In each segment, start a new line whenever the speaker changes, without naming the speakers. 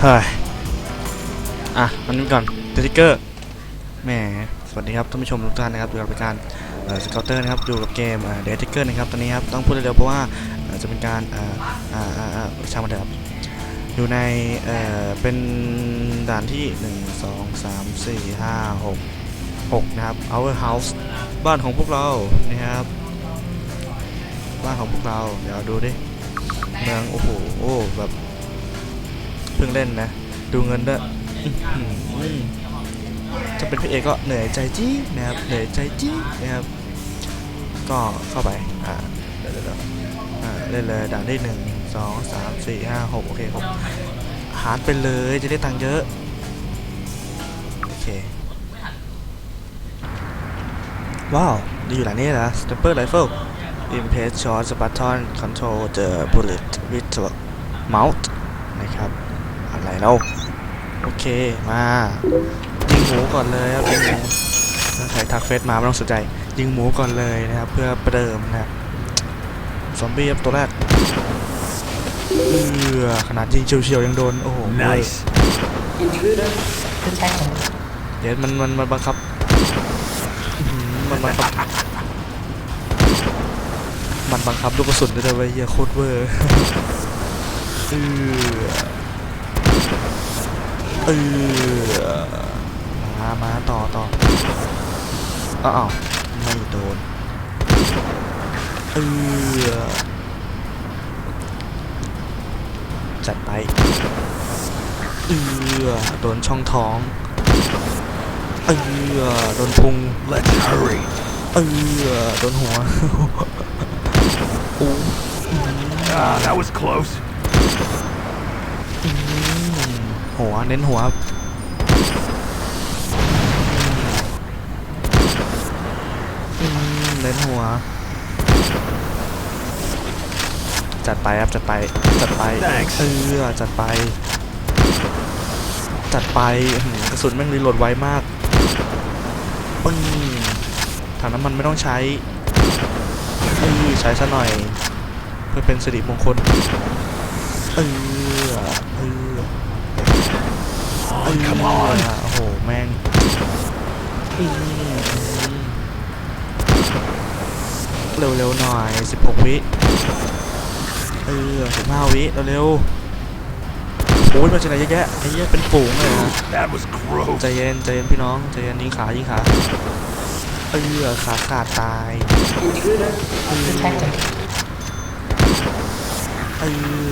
เฮ้ย อะ มันนี้ก่อนสติกเกอร์แหมสวัสดีครับท่านผู้ชมทุกท่านนะครับอยู่กับรายการสเกลเตอร์นะครับอยู่กับเกมเดติกเกอร์นะครับตอนนี้ครับต้องพูดเร็วๆเพราะว่าจะเป็นการอ่าอ่าอ่าอ่าช่างมันเถอะครับอยู่ในเอ่อเป็นด่านที่ 1 2 3 4 5 6 6 นะครับ our house บ้านของพวกเรานะครับ บ้านของพวกเรา เดี๋ยวดูดิ เมือง โอ้โหโอ้แบบ เพิ่งเล่นนะ ดูเงินด้วยจะเป็นพี่เอกก็เหนื่อยใจจี้นะครับเหนื่อยใจจี้นะครับก็เข้าไปอ่าเดี๋ยวเดี๋ยวเดี๋ยวอ่าเล่นเลยด่านที่หนึ่งสองสามสี่ห้าหกโอเคครับหารไปเลยจะได้ตังค์เยอะโอเคว้าวดีอยู่หลังนี้นะ Sniper Rifle Impact Shot Spartan Control the Bullet with the Mouth นะครับ อะไรแล้วโอเคมายิงหมูก่อนเลยครับยิงหมูถ้าใครทักเฟซมาไม่ต้องสนใจ ยิงหมูก่อนเลยนะครับ เพื่อประเดิมนะครับซอมบี้ครับตัวแรกเออขนาดยิงเฉียวๆยังโดนโอ้โห
Nice.
Intruder detected.
เดี๋ยวมันมันมันบังคับอื้อหือมันบังคับ มันบังคับลูกกระสุนได้ด้วยเวยเฮียโคตรเวอร์เออ เออมามาต่อต่ออ้าวไม่โดนเออจัดไปเออโดนช่องท้องเออโดนพุง
Let's hurry.
เออโดนหัวโอ้
Ah, that was close.
อืม หัวเน้นหัวครับอืมเน้นหัว จัดไปครับจัดไปจัดไป
Thanks
เออจัดไป จัดไปอื้อหือกระสุนแม่งรีโหลดไวมากปึ้งถังน้ำมันไม่ต้องใช้เออใช้ซะหน่อย เพื่อเป็นสิริมงคลเออเออ
Oh, come on.
โอ้โห แม่งอื้อเร็วๆหน่อย 16 วิ เออ 15 วิ เร็วๆโอ้ยมาจากไหนเยอะแยะไอ้เหี้ยเป็นฝูงเลยนะ
That was gross.
ใจเย็นใจเย็นพี่น้องใจเย็นยิงขายิงขาเออขาขาดตาย
Intruder detected.
เอ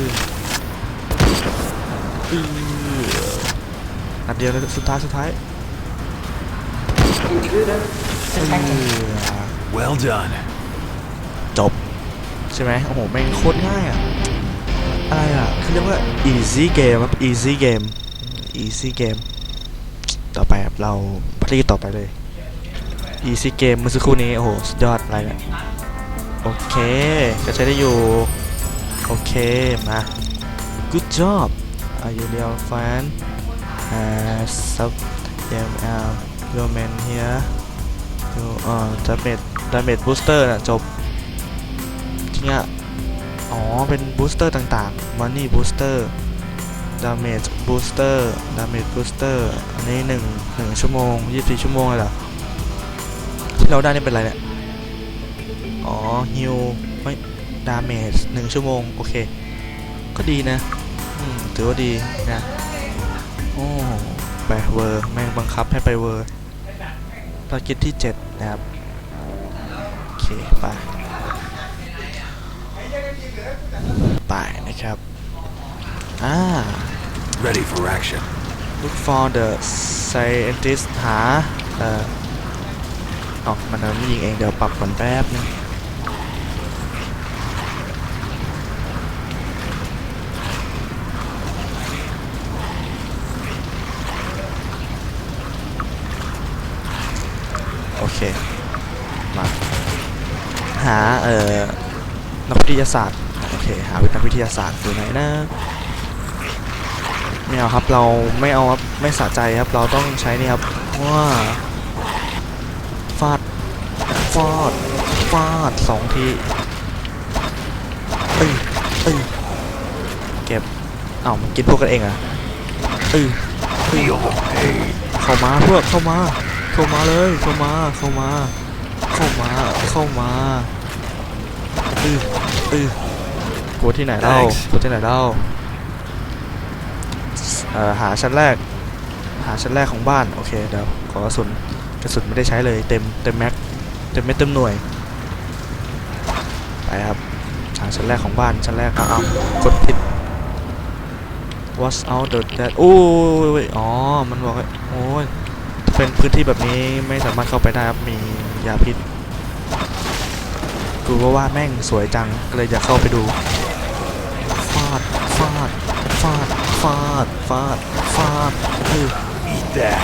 อเออ นัดเดียวเลยสุดท้ายสุดท้าย
Intruder
เอ
detected.
อ
Well done.
จบ ใช่ไหมโอ้โหแม่งโคตรง่ายอะ อะไรอะเขาเรียกว่า easy game ครับ easy game easy game ต่อไปครับเราพัฒนาต่อไปเลย easy game เมื่อสักครู่นี้ โอ้โห สุดยอดอะไรเนี่ยโอเค ก็ใช้ได้อยู่ โอเค มา good job are you real fan uh, sub ml your man here you uh damage damage booster นะจบจริงอะอ๋อ เป็นบูสเตอร์ต่างๆ Money Booster Damage Booster Damage Booster อันนี้หนึ่งหนึ่งชั่วโมง24ชั่วโมงเลยเหรอที่เราได้นี่เป็นอะไรเนี่ย อ๋อ Heal ไม่ Damage หนึ่งชั่วโมง โอเค ก็ดีนะ อืม ถือว่าดีนะ โอ้ไปเวอร์แม่งบังคับให้ไปเวอร์ภารกิจที่ 7 นะครับ โอเค ไป ไปนะครับ อ่า
Ready for action.
look for the scientist หา เอ่ออ๋อมันไม่ยิงเอง เดี๋ยวปรับก่อนแป๊บนึง เค มา หา เอ่อ นักวิทยาศาสตร์ โอเค หานักวิทยาศาสตร์อยู่ไหนนะไม่เอาครับ เราไม่เอาครับ ไม่สะใจครับ เราต้องใช้นี่ครับว่าฟาด ฟาด ฟาดสองทีเอ้ยเอ้ยเก็บเอ้ามันกินพวกกันเองอะเออ
Feel the pain.
เข้ามาพวกเข้ามา เข้ามาเลย เข้ามา เข้ามา เข้ามา เข้ามาเออเออกลัวที่ไหนเล่า
Thanks
กลัวที่ไหนเล่าเอ่อหาชั้นแรก หาชั้นแรกของบ้าน โอเคเดี๋ยวขอกระสุนกระสุนไม่ได้ใช้เลยเต็มเต็มแม็กเต็มเม็ดเต็มหน่วยไปครับหาชั้นแรกของบ้านชั้นแรกอ้าวอ้าวกดผิด Watch out the dead โอ้ยอ๋อมันบอกว่าโอ้ย เป็นพื้นที่แบบนี้ไม่สามารถเข้าไปได้ครับมียาพิษกูก็ว่าแม่งสวยจังก็เลยอยากเข้าไปดูฟาดฟาดฟาดฟาดฟาดฟาดเออ
Eat that.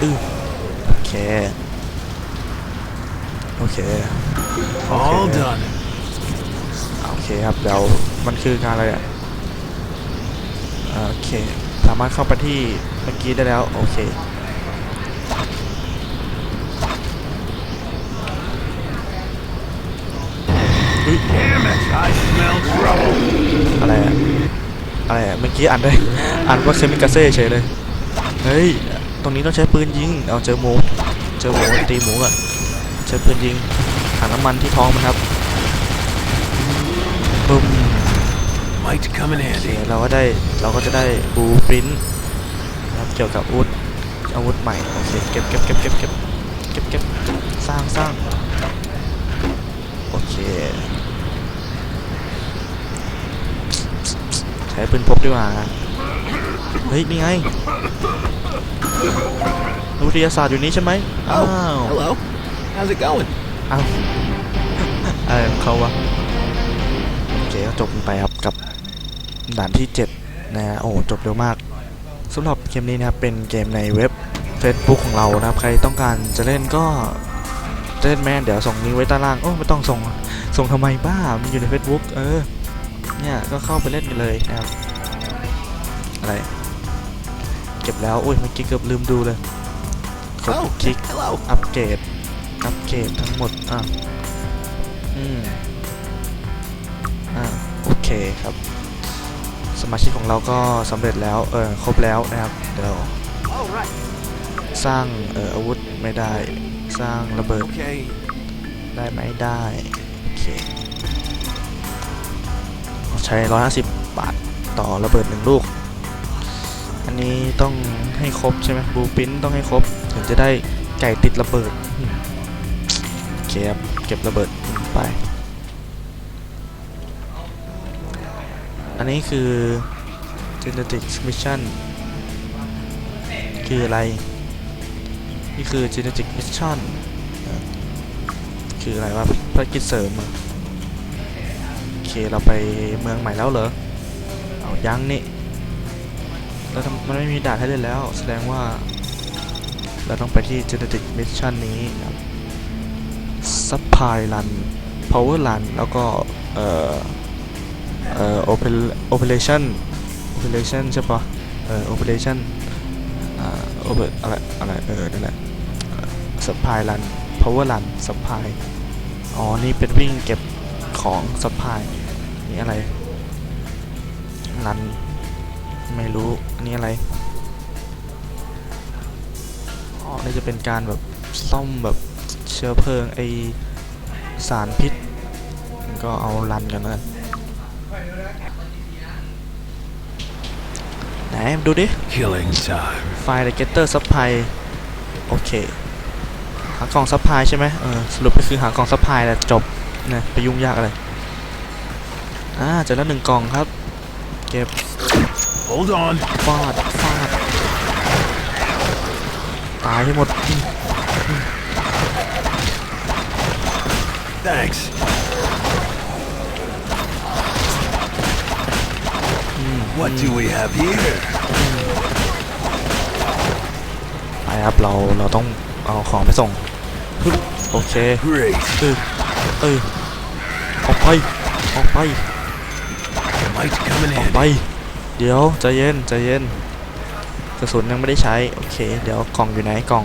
อือโอเคโอเค
All done.
โอเคครับเดี๋ยวมันคือการอะไรอะโอเค สามารถเข้าไปที่เมื่อกี้ได้แล้ว โอเค อะไรอะอะไรอะเมื่อกี้อ่านได้ อ่านว่าเคมิกาเซ่เฉยเลย เฮ้ย ตรงนี้ต้องใช้ปืนยิง เอาเจอหมู เจอหมูตีหมูก่อนใช้ปืนยิงถังน้ำมันที่ท้องมันครับบึ้ม
Might come in
โอเค
handy.
เราก็ได้ เราก็จะได้บูปรินท์นะครับเกี่ยวกับอาวุธอาวุธใหม่ โอเค เก็บเก็บเก็บเก็บเก็บเก็บเก็บสร้างสร้างโอเค ใช้ปืนพกดีกว่าเฮ้ยนี่ไงนักวิทยาศาสตร์อยู่นี้ใช่ไหมอ้าว
hello. How's it going?
อ้าวอะไรของเขาวะโอเคก็จบกันไปครับกับด่านที่ 7 นะฮะโอ้โหจบเร็วมากสำหรับเกมนี้นะครับเป็นเกมในเว็บ Facebook ของเรานะครับ ใครต้องการจะเล่นก็จะเล่นแมนเดี๋ยวส่งลิงก์ไว้ใต้ล่าง โอ้ไม่ต้องส่ง ส่งทำไมบ้า มันอยู่ใน Facebook เออ เนี่ยก็เข้าไปเล่นกันเลยนะครับอะไรเก็บแล้วโอ้ยเมื่อกี้เกือบลืมดูเลยกดคลิก
hello.
อัปเกรดอัปเกรดทั้งหมดอะอืมอ่าโอเคครับ สมาชิกของเราก็สำเร็จแล้วเออครบแล้วนะครับเดี๋ยว
All right.
สร้างเอออาวุธไม่ได้สร้างระเบิด
Okay.
ได้ไหมได้โอเค ใช้ 150 บาทต่อระเบิดหนึ่งลูก อันนี้ต้องให้ครบใช่ไหมบูปินต้องให้ครบถึงจะได้ไก่ติดระเบิดเคครับเก็บระเบิดไป อันนี้คือ genetic mission คืออะไร นี่คือ genetic mission อะคืออะไรวะภารกิจเสริมอะ เคเราไปเมืองใหม่แล้วเหรอ เอายังนี่แล้วทำมันไม่มีด่านให้เล่นแล้ว แสดงว่า เราต้องไปที่ genetic mission นี้ครับ supply run power run แล้วก็ เอ่อ เอ่อ oper- operation operation ใช่ปะเอ่อ operation อ่า oper อะไร อะไร เออ นั่นแหละ supply run power run supply อ๋อ นี่เป็นวิ่งเก็บของ supply นี่อะไร run ไม่รู้ อันนี้อะไร อ๋อ นี่จะเป็นการแบบซ่อมแบบเชื้อเพลิงไอสารพิษ ก็เอารันกันแล้วกันไหนดูดิ
Killing time.
ไฟล์ Getter Supply โอเค หากล่องซัพพลายใช่ไหมเออ สรุปก็คือหากล่องซัพพลายแหละจบนะไปยุ่งยากอะไร อ่าเจอแล้วหนึ่งกล่องครับ เก็บ
Hold on.
ฟาดฟาดตายให้หมดอืม
Thanks.
อืม
What do we have here?
ไปครับเราเราต้องเอาของไปส่งฮึบโอเค
Great.
เออเออออกไป ออกไป
Might come in
ออกไป
handy.
เดี๋ยวใจเย็นใจเย็นกระสุนยังไม่ได้ใช้ โอเค เดี๋ยวกล่องอยู่ไหนกล่อง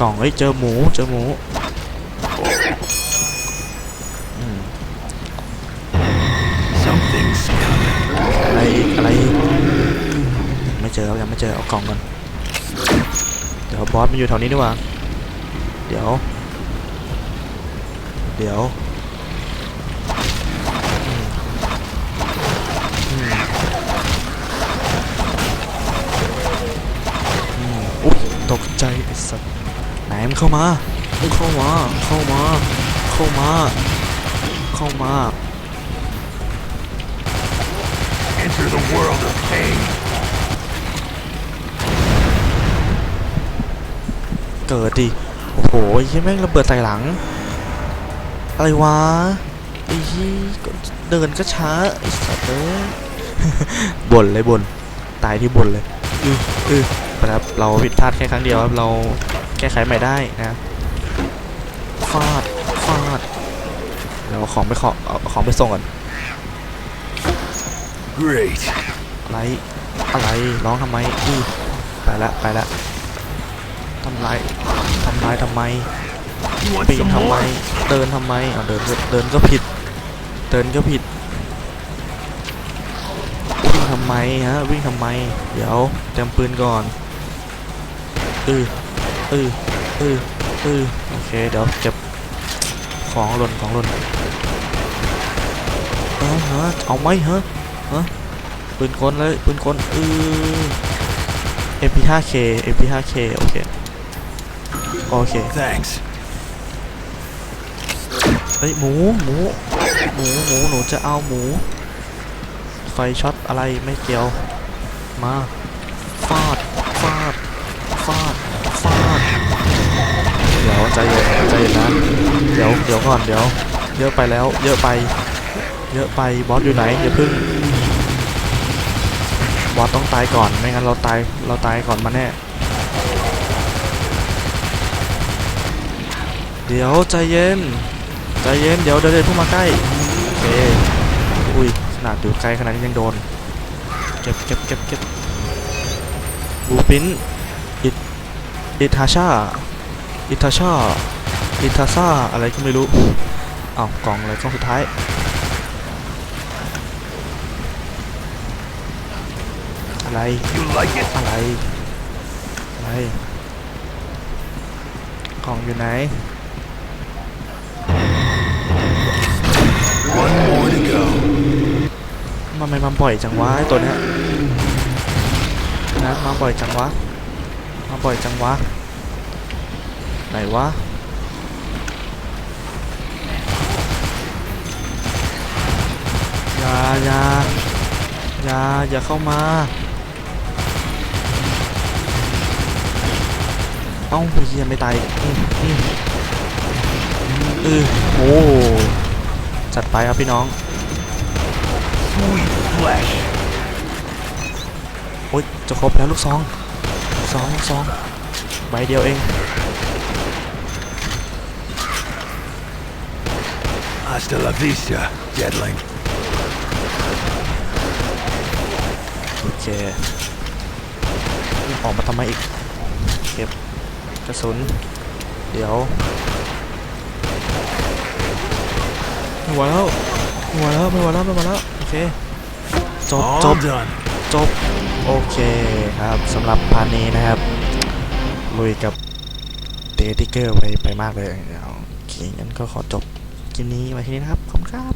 กล่องเอ้ยเจอหมูเจอหมูอืม
Something's coming.
อะไรอีกอะไรอีกไม่เจอครับยังไม่เจอเอากล่องก่อนเดี๋ยวบอสมันอยู่แถวนี้ดีกว่า เดี๋ยว เดี๋ยว ตกใจไอ้สัตว์ไหนมันเข้ามามึงเข้ามา เข้ามา เข้ามา เข้ามา
Enter the world of pain.
เกิดดิ โอ้โหไอ้แม่งระเบิดใส่หลัง อะไรวะไอ้ยี่เดินก็ช้าไอ้สัตว์เอ้ยบ่นเลยบ่น ตายที่บ่นเลยอืออือ นะครับ เราผิดพลาดแค่ครั้งเดียวครับ เราแก้ไขใหม่ได้นะฟาดฟาดเดี๋ยวเอาของไปขอเอาเอาของไปส่งก่อน
Great.
อะไร อะไร ร้องทำไมอือไปละ ไปละทำไรทำไรทำไม
You want
ปีน
some
ทำไม
more?
เดินทำไมอ่าเดินก็เดินก็ผิด เดินก็ผิด วิ่งทำไมฮะ วิ่งทำไม เดี๋ยวเตรียมปืนก่อน เออเออเออเออโอเคเดี๋ยวเก็บของหล่นของหล่นเออฮะเอาไหมฮะฮะปืนกลเลยปืนกลเออ MP5K MP5K โอเคโอเค
Thanks.
เฮ้ยหมูหมูหมูหมูหนูจะเอาหมู ไฟช็อตอะไรไม่เกี่ยว มาฟาดฟาด ใจเย็นใจเย็นนะเดี๋ยวเดี๋ยวก่อนเดี๋ยว เยอะไปแล้ว เยอะไป เยอะไปบอสอยู่ไหนอย่าพึ่งบอสต้องตายก่อนไม่งั้นเราตายเราตายก่อนมาแน่ เดี๋ยวใจเย็นใจเย็นเดี๋ยวเดินเดินพุ่งมาใกล้โอเคอุ้ยขนาดอยู่ไกลขนาดนี้ยังโดนเก็บเก็บเก็บเก็บบูปินอิตอิดทาชา อิทาชาอิทาซาอะไรก็ไม่รู้อ้าวกล่องอะไรกล่องสุดท้ายอะไรอะไรอะไรกล่องอยู่ไหน
One more to go.
มันไม่มาบ่อยจังวะไอตัวเนี้ยนะมาบ่อยจังวะมาบ่อยจังวะ ไหนวะอย่าอย่าอย่าอย่าเข้ามา เอ้าเฮียไม่ตายอืมอืมเออโอ้จัดไปครับพี่น้อง
Sweet flesh.
โอ๊ยจะครบแล้วลูกซองลูกซองลูกซองใบเดียวเอง
Hasta la vista, deadling.
โอเคออกมาทำไมอีก เก็บกระสุน เดี๋ยวไม่ไหวแล้วไม่ไหวแล้วไม่ไหวแล้วไม่ไหวแล้ว โอเค จบจ
All
บ
done.
จบ โอเคครับสำหรับพาร์ทนี้นะครับ ลุยกับเดติเกอร์ไปไปมากเลยเอาโอเคงั้นก็ขอจบ คลิปนี้ไว้ที่นี้นะครับ ขอบคุณครับ